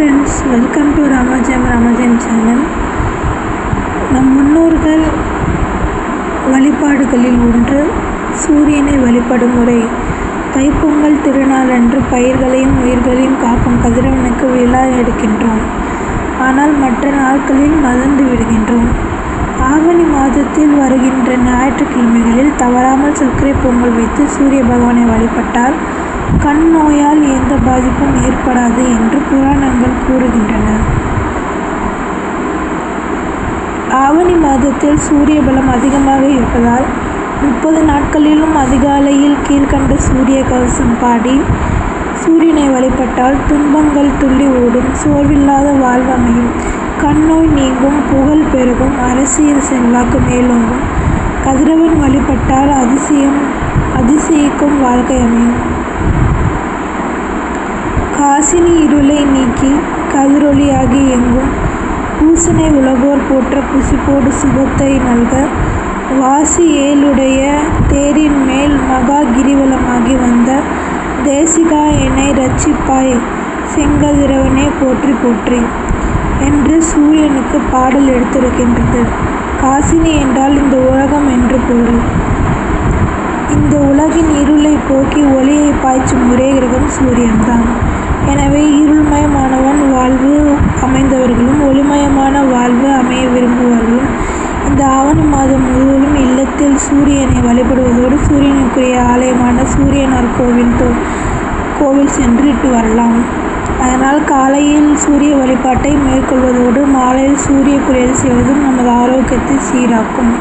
Friends welcome to Ramajayam Ramajayam channel நம் முன்னோர்கள் வழிபாடுகளில் ஒன்று சூரியனை வழிபடும் முறை. தைப்பொங்கல் திருநாளன்று பயிர்களையும் உயிர்களையும் காக்கும் கதிரவனுக்கு விழா எடுக்கின்றோம். ஆனால் மற்ற நாட்களில் மறந்து விடுகின்றோம். ஆவணி மாதத்தில் வருகின்ற ஞாயிற்றுக்கிழமைகளில் தவறாமல் சர்க்கரை பொங்கல் வைத்து சூரிய பகவானை வழிபட்டால் கண் நோயால் எந்த பாதிப்பும் ஏற்படாது என்று புராணங்கள் கூறுகின்றன. ஆவணி மாதத்தில் சூரிய பலம் அதிகமாக இருப்பதால் முப்பது நாட்களிலும் அதிகாலையில் கீழ்கண்ட சூரிய கவசம் பாடி சூரியனை வழிபட்டால் துன்பங்கள் துள்ளி ஓடும் சோர்வில்லாத வாழ்வமையும் கண்ணோய் நீங்கும் புகழ் பெருகும் அரசியல் செல்வாக்கு மேலோங்கும். கதிரவன் வழிபட்டால் அதிசயம் அதிசயிக்கும் வாழ்க்கை அமையும். காசினி இருளை நீக்கி கதிரொளியாகி எங்கும். பூசனை உலகோர் போற்ற புசிப்போடு சுபத்தை நல்க வாசி ஏழுடைய தேரின் மேல் மகா கிரிவலமாகி வந்த தேசிகா என்னை ரட்சிப்பாய் செங்கதிரவனே போற்றி போற்றி என்று சூரியனுக்கு பாடல் எடுத்திருக்கின்றது. காசினி என்றால் இந்த உலகம் என்று பொருள். இந்த உலகின் இருளை போக்கி ஒளியை பாய்ச்சும் ஒரே கிரகம் சூரியன்தான். எனவே இருள்மயமானவன் வாழ்வு அமைந்தவர்களும் ஒளிமயமான வாழ்வு அமைய விரும்புவார்களும் இந்த ஆவணி மாதம் முழுவதும் இல்லத்தில் சூரியனை வழிபடுவதோடு சூரியனுக்குரிய ஆலயமான சூரியனார் கோவில் தோ கோவில் சென்றுட்டு வரலாம். அதனால் காலையில் சூரிய வழிபாட்டை மேற்கொள்வதோடு மாலையில் சூரிய குளியல் செய்வதும் நமது ஆரோக்கியத்தை சீராக்கும்.